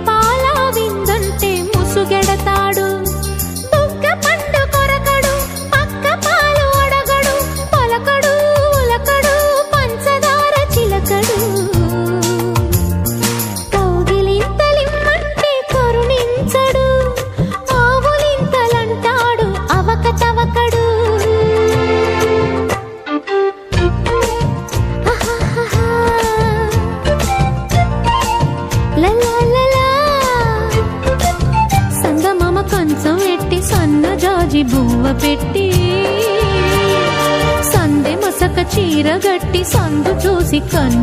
మురిపాల విందంటే ముసుగెడతాడు. బుగ్గ పండు కొరకడు పక్క పాలు అడగడు పలకడు ఉలకడు పంచదార చిలకడు. కౌగిలింతలిమ్మంటే కరుణించడు ఆవులింతలంటాడు అవక తవకడు సంగమమ కంచం ఎట్టి సన్న జాజి బువ్వ పెట్టి సందె మసక చీర గట్టి సందు చూసి కన్ను